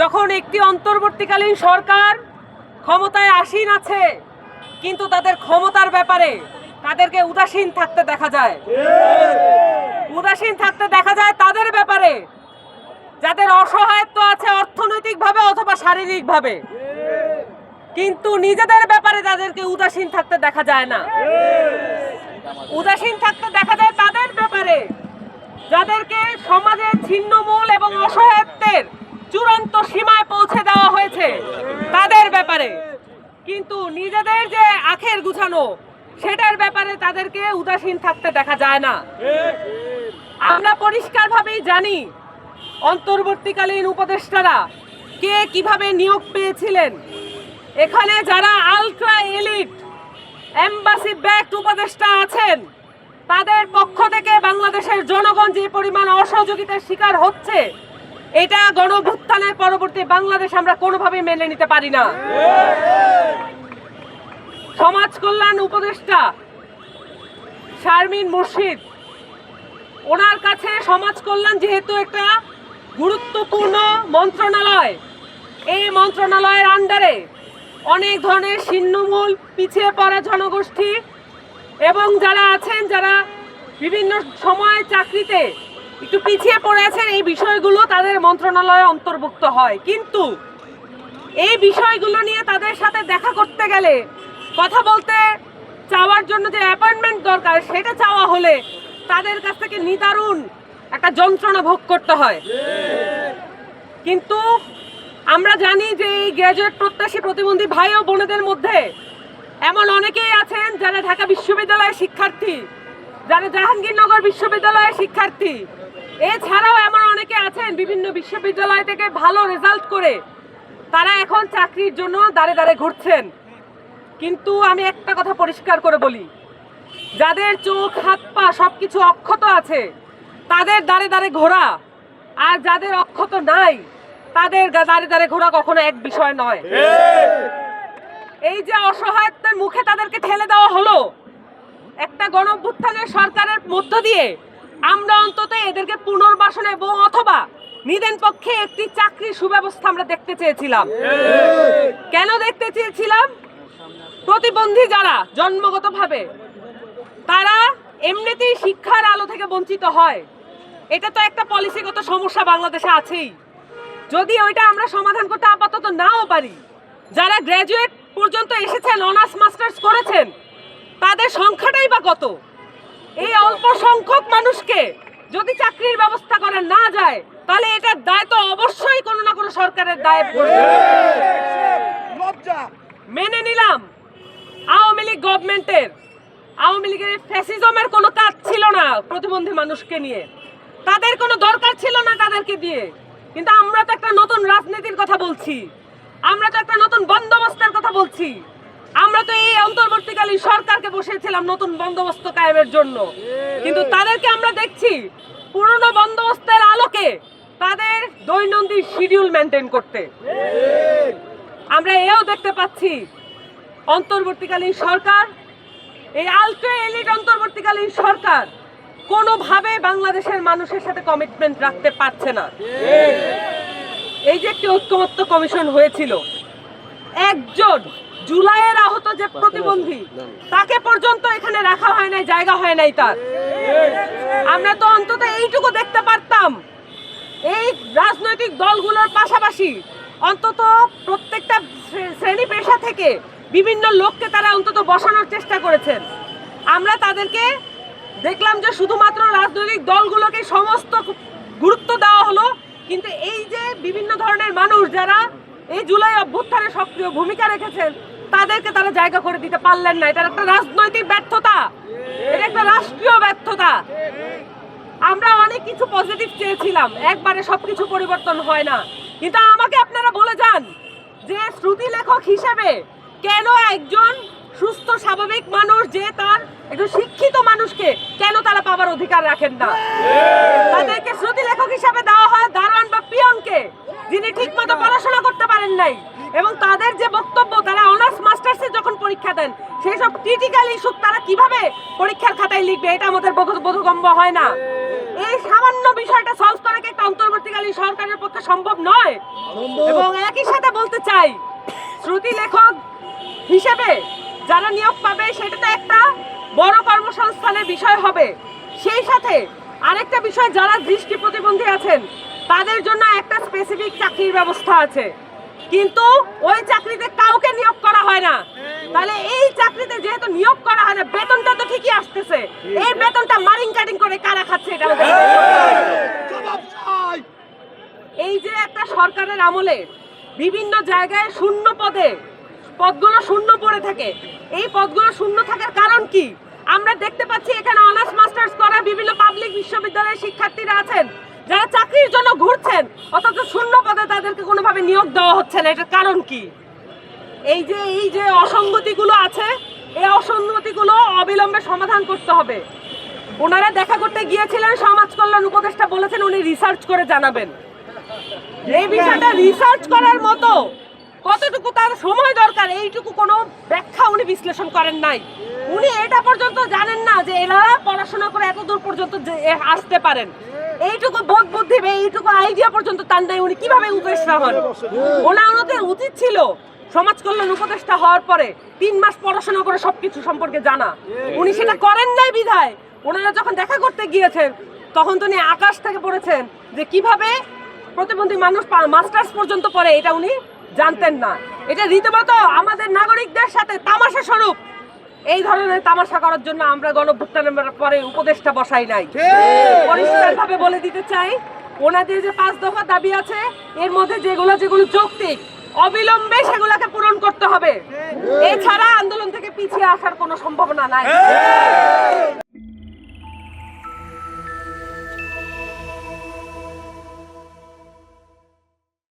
যখন একটি অন্তর্বর্তীকালীন সরকার ক্ষমতায় আসীন আছে, কিন্তু তাদের ক্ষমতার ব্যাপারে তাদেরকে উদাসীন থাকতে দেখা যায়। উদাসীন থাকতে দেখা যায় তাদের ব্যাপারে, যাদের অসহায়ত্ব আছে অর্থনৈতিকভাবে অথবা শারীরিকভাবে। কিন্তু নিজেদের ব্যাপারে তাদেরকে উদাসীন থাকতে দেখা যায় না। উদাসীন থাকতে দেখা যায় তাদের ব্যাপারে, যাদেরকে সমাজের ছিন্নমূল এবং অসহায়ত্বের চূড়ান্ত সীমায় পৌঁছে দেওয়া হয়েছে তাদের ব্যাপারে। কিন্তু নিজেদের যে আখের গুছানো, সেটার ব্যাপারে তাদেরকে উদাসীন থাকতে দেখা যায় না। আমরা পরিষ্কারভাবেই জানি অন্তর্বর্তীকালীন উপদেষ্টারা কে কীভাবে নিয়োগ পেয়েছিলেন। এখানে যারা আলট্রা এলিট এম্বাসি ব্যাকড উপদেষ্টা আছেন, তাদের পক্ষ থেকে বাংলাদেশের জনগণ যে পরিমাণ অসহযোগিতার শিকার হচ্ছে এটা গণভুত্থানের পরবর্তী বাংলাদেশ আমরা কোনোভাবেই মেনে নিতে পারি না। সমাজ কল্যাণ উপদেষ্টা শারমিন মুর্শিদ, ওনার কাছে সমাজ কল্যাণ যেহেতু একটা গুরুত্বপূর্ণ মন্ত্রণালয়, এই মন্ত্রণালয়ের আন্ডারে অনেক ধরনের ছিন্নমূল পিছিয়ে পড়া জনগোষ্ঠী এবং যারা আছেন, যারা বিভিন্ন সময় চাকরিতে একটু পিছিয়ে পড়ে আছেন, এই বিষয়গুলো তাদের মন্ত্রণালয়ে অন্তর্ভুক্ত হয়। কিন্তু এই বিষয়গুলো নিয়ে তাদের সাথে দেখা করতে গেলে, কথা বলতে চাওয়ার জন্য যে অ্যাপয়েন্টমেন্ট দরকার, সেটা চাওয়া হলে তাদের কাছ থেকে নিদারুণ একটা যন্ত্রণা ভোগ করতে হয়। কিন্তু আমরা জানি যে এই গ্র্যাজুয়েট প্রত্যাশী প্রতিবন্ধী ভাই ও বোনেদের মধ্যে এমন অনেকেই আছেন যারা ঢাকা বিশ্ববিদ্যালয়ের শিক্ষার্থী, যারা জাহাঙ্গীরনগর বিশ্ববিদ্যালয়ের শিক্ষার্থী এছাড়াও এমন অনেকে আছেন বিভিন্ন বিশ্ববিদ্যালয় থেকে ভালো রেজাল্ট করে তারা এখন চাকরির জন্য দাঁড়ে দাঁড়ে ঘুরছেন। কিন্তু আমি একটা কথা পরিষ্কার করে বলি, যাদের চোখ, হাত, পা সব কিছু অক্ষত আছে, তাদের দাঁড়ে দাঁড়ে ঘোরা। আর যাদের অক্ষত নাই, তাদের দাঁড়ে দাঁড়ে ঘোরা কখনো এক বিষয় নয়। এই যে অসহায়ত্বের মুখে তাদেরকে ঠেলে দেওয়া হলো, একটা গণভ্যুত্থানের সরকারের মধ্য দিয়ে আমরা অন্তত এদেরকে পুনর্বাসন এবং অথবা নিদেন পক্ষে একটি চাকরির সুব্যবস্থা আমরা দেখতে চেয়েছিলাম। কেন দেখতে চেয়েছিলাম? প্রতিবন্ধী যারা জন্মগতভাবে, তারা এমনিতেই শিক্ষার আলো থেকে বঞ্চিত হয়। এটা তো একটা পলিসিগত সমস্যা বাংলাদেশে আছেই। যদি ওইটা আমরা সমাধান করতে আপাতত নাও পারি, যারা গ্র্যাজুয়েট পর্যন্ত এসেছেন অনার্স মাস্টার্স করেছেন, তাদের সংখ্যাটাই বা কত? এই অল্প সংখ্যক মানুষকে যদি চাকরির ব্যবস্থা করা না যায়, তাহলে এটার দায় তো অবশ্যই কোনো না কোনো সরকারের দায় পড়বে। মেনে নিলাম, আওয়ামী লীগ গভর্নমেন্টের, আওয়ামী লীগের ফ্যাসিজমের কোনো কাজ ছিল না প্রতিবন্ধী মানুষকে নিয়ে। তাদের কোনো দরকার ছিল না তাদেরকে দিয়ে। কিন্তু আমরা তো একটা নতুন রাজনীতির কথা বলছি। আমরা তো একটা নতুন বন্দোবস্তের কথা বলছি। আমরা তো এই অন্তর্বর্তীকালীন সরকারকে বসেছিলাম নতুন বন্দোবস্ত কায়েমের জন্য। কিন্তু তাদেরকে আমরা দেখছি পুরনো বন্দোবস্তের আলোকে তাদের দৈনন্দিন শিডিউল মেনটেন করতে। আমরা এও দেখতে পাচ্ছি অন্তর্বর্তীকালীন সরকার এই আলট্রা এলিট অন্তর্বর্তীকালীন সরকার কোনোভাবে বাংলাদেশের মানুষের সাথে কমিটমেন্ট রাখতে পারছে না। এই যে একটি ঐক্যমত্য কমিশন হয়েছিল একজন জুলাইয়ের আহত যে প্রতিবন্ধী তাকে পর্যন্ত এখানে রাখা হয় নাই জায়গা হয় নাই তার। আমরা তো অন্তত এইটুকু দেখতে পারতাম। এই রাজনৈতিক দলগুলোর পাশাপাশি অন্তত প্রত্যেকটা শ্রে- শ্রেণি পেশা থেকে বিভিন্ন লোককে তারা অন্তত বসানোর চেষ্টা করেছেন। আমরা তাদেরকে দেখলাম যে শুধুমাত্র রাজনৈতিক দলগুলোকে সমস্ত গুরুত্ব দেওয়া হলো কিন্তু এই যে বিভিন্ন ধরনের মানুষ যারা এই জুলাই অভ্যুত্থানে সক্রিয় ভূমিকা রেখেছেন, তাদেরকে তারা জায়গা করে দিতে পারলেন না। এটা একটা রাজনৈতিক ব্যর্থতা। এটা একটা রাষ্ট্রীয় ব্যর্থতা। আমরা অনেক কিছু পজিটিভ চেয়েছিলাম। একবারে সবকিছু পরিবর্তন হয় না। কিন্তু আমাকে আপনারা বলে যান যে শ্রুতি লেখক হিসেবে কেন একজন সুস্থ, স্বাভাবিক মানুষ যে তার একজন শিক্ষিত মানুষকে কেন তারা পাবার অধিকার রাখেন না? তাদেরকে শ্রুতি লেখক হিসেবে দেওয়া হয় দারোয়ান বা পিয়নকে। যিনি ঠিক মতো পড়াশোনা করতে পারেন নাই এবং তাদের যে বক্তব্য, তারা অনার্স মাস্টার্সে যখন পরীক্ষা দেন, সেই সব ক্রিটিক্যাল ইস্যু তারা কীভাবে পরীক্ষার খাতায় লিখবে, এটা আমাদের বোধ- বোধগম্য হয় না। এই সামান্য বিষয়টা সলভ করা কি একটা অন্তর্বর্তীকালীন সরকারের পক্ষে সম্ভব নয়? এবং নাই শ্রুতি লেখক হিসেবে যারা নিয়োগ পাবে সেটা তো একটা বড় কর্মসংস্থানের বিষয় হবে। সেই সাথে আরেকটা বিষয়, যারা দৃষ্টি প্রতিবন্ধী আছেন তাদের জন্য একটা স্পেসিফিক চাকরির ব্যবস্থা আছে। কিন্তু ওই চাকরিতে কাউকে নিয়োগ করা হয় না। তাহলে এই চাকরিতে যেহেতু নিয়োগ করা হয় না, বেতনটা তো ঠিকই আসতেছে। এই বেতনটা মারিং কাটিং করে কারা খাচ্ছে এটা এই যে একটা সরকারের আমলে বিভিন্ন জায়গায় শূন্য পদে, পদগুলো শূন্য পড়ে থাকে। এই পদগুলো শূন্য থাকার কারণ কি? আমরা দেখতে পাচ্ছি এখানে অনার্স মাস্টার্স করা বিভিন্ন পাবলিক বিশ্ববিদ্যালয়ের শিক্ষার্থীরা আছেন। যারা চাকরির জন্য ঘুরছেন, অথচ শূন্য পদে তাদেরকে কোনোভাবে নিয়োগ দেওয়া হচ্ছে না, এটার কারণ কি? এই যে এই যে অসঙ্গতিগুলো আছে, এই অসঙ্গতিগুলো অবিলম্বে সমাধান করতে হবে। ওনারা দেখা করতে গিয়েছিলেন, সমাজ কল্যাণ উপদেষ্টা বলেছেন, উনি রিসার্চ করে জানাবেন। এই বিষয়টা রিসার্চ করার মতো কতটুকু তার সময় দরকার, এইটুকু কোনো ব্যাখ্যা উনি বিশ্লেষণ করেন নাই। উনি এটা পর্যন্ত জানেন না যে এনারা পড়াশোনা করে এত দূর পর্যন্ত আসতে পারেন। এইটুকু বোধ বুদ্ধি এইটুকু আইডিয়া পর্যন্ত তার নাই। উনি কীভাবে উপদেষ্টা হন? ওনা ওনাদের উচিত ছিল। সমাজ কল্যাণ উপদেষ্টা হওয়ার পরে তিন মাস পড়াশোনা করে সবকিছু সম্পর্কে জানা। উনি সেটা করেন নাই বিধায়। ওনারা যখন দেখা করতে গিয়েছেন, তখন তো উনি আকাশ থেকে পড়েছেন যে কীভাবে প্রতিবন্ধী মানুষ মাস্টার্স পর্যন্ত পড়ে, এটা উনি জানতেন না। এটা রীতিমতো আমাদের নাগরিকদের সাথে তামাশা স্বরূপ। এই ধরনের তামাশা করার জন্য আমরা গণভুত্থানের পরে উপদেষ্টা বসাই নাই। পরিষ্কার ভাবে বলে দিতে চাই ওনাদের যে পাঁচ দফা দাবি আছে এর মধ্যে যেগুলো যেগুলো যৌক্তিক অবিলম্বে সেগুলোকে পূরণ করতে হবে। এছাড়া আন্দোলন থেকে পিছিয়ে আসার কোনো সম্ভাবনা নাই।